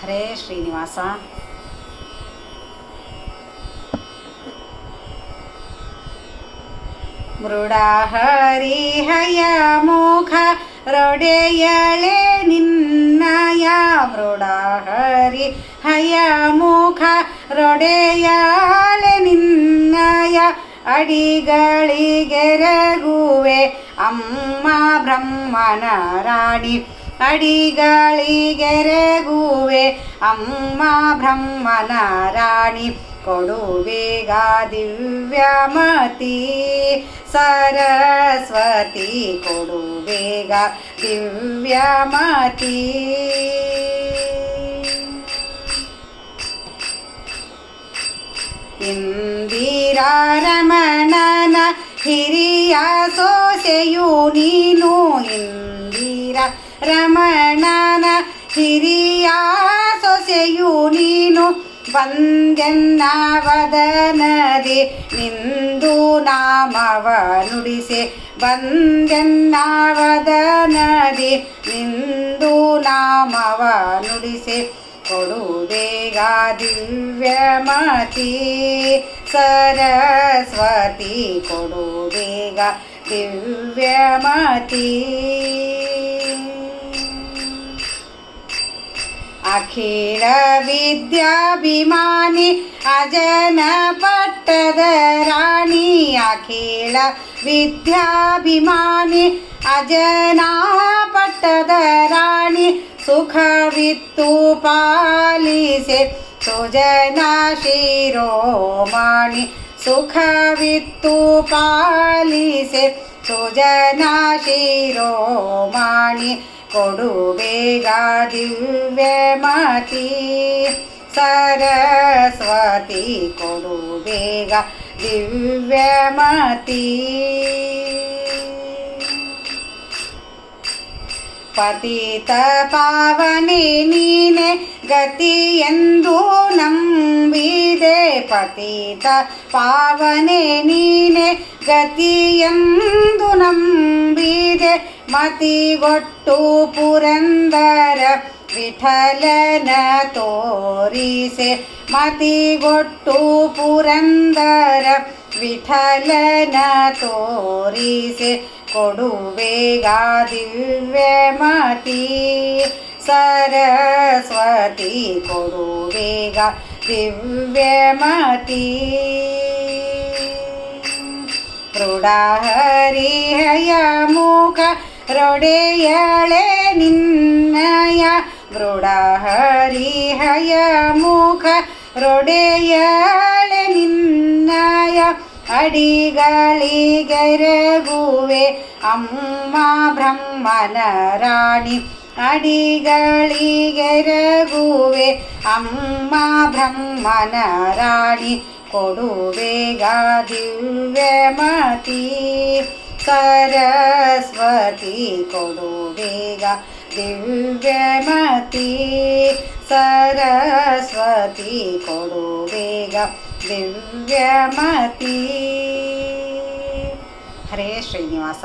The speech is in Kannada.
ಹರೇ ಶ್ರೀನಿವಾಸ ಮೃಡಹರಿಹಯ ಮುಖ ರೊಡೆಯಳೆ ನಿನ್ನಯ ಮೃಡಹರಿ ಹಯ ಮುಖ ರೊಡೆಯಳೆ ನಿನ್ನಯ ಅಡಿಗಳಿಗೆರಗುವೆ ಅಮ್ಮ ಬ್ರಹ್ಮನ ರಾಣಿ ಅಡಿಗಳಿಗೆರಗುವೆ ಅಮ್ಮ ಬ್ರಹ್ಮನ ರಾಣಿ ಕೊಡುವೇಗ ದಿವ್ಯಮತಿ ಸರಸ್ವತಿ ಕೊಡುವೇಗ ದಿವ್ಯಮತಿ ಇಂದಿರಾರಮಣನ ಹಿರಿಯ ಸೋಸೆಯೂ ರಮಣನ ಹಿರಿಯ ಸೊಸೆಯು ನೀನು ಬಂದೆನ್ನವದನದಿ ನಿಂದು ನಾಮವ ನುಡಿಸೆ ಬಂದೆನ್ನವದನದಿ ನಿಂದು ನಾಮವ ನುಡಿಸೆ ದಿವ್ಯ ದಿವ್ಯಮತಿ ಸರಸ್ವತಿ ಕೊಡುಬೇಗ ದಿವ್ಯಮತಿ ಅಖಿಲ ವಿದ್ಯಾಭಿಮಾನಿ ಅಜನ ಪಟ್ಟದ ರಾಣಿ ಅಖಿಲ ವಿದ್ಯಾಭಿಮಾನಿ ಅಜನ ಪಟ್ಟದ ರಾಣಿ ಸುಖವಿತ್ತು ಪಾಲಿಸೆ ಸುಜನ ಶಿರೋಮಾಣಿ ಸುಖವಿತ್ತು ಪಾಲಿಸೆ ಸುಜನ ಶಿರೋಮಾಣಿ ಕೊಡುಬೇಗ ದಿವ್ಯಮತಿ ಸರಸ್ವತಿ ಕೊಡು ಬೇಗ ದಿವ್ಯ ದಿವ್ಯಮತಿ ಪತಿತ ಪಾವನೆ ನೀನೆ ಗತಿ ಎಂದು ನಂಬಿದೆ. ಪತಿತ ಪಾವನೆ ನೀನೆ ಗತಿ ಎಂದು ನಂಬಿದೆ. ಮತಿಗೊಟ್ಟು ಪುರಂದರ ವಿಠಲನ ತೋರಿಸೆ. ಮತಿಗೊಟ್ಟು ಪುರಂದರ ವಿಠಲನ ತೋರಿಸೆ. ಕೊಡುವೇಗ ದಿವ್ಯಮತಿ ಸರಸ್ವತಿ ಕೊಡುವೇಗ ದಿವ್ಯಮತಿ ಮೃಡಹರಿಹಯ ಮುಖ ರೊಡೆಯಳೆ ನಿನ್ನಯ ಮೃಡಹರಿಹಯ ಮುಖ ರೊಡೆಯಳೆ ನಿನ್ನಯ ಅಡಿಗಳಿಗೆರಗುವೆ ಅಮ್ಮ ಬ್ರಹ್ಮನ ರಾಣಿ ಅಡಿಗಳಿಗೆರಗುವೆ ಅಮ್ಮ ಬ್ರಹ್ಮನ ರಾಣಿ ಕೊಡುವೇಗ ದಿವ್ಯಮತಿ ಸರಸ್ವತಿ ಕೊಡುವೇಗ ದಿವ್ಯಮತಿ ಸರಸ್ವತಿ ಕೊಡುವೇಗ ದಿವ್ಯಮತಿ ಹರೇ ಶ್ರೀನಿವಾಸ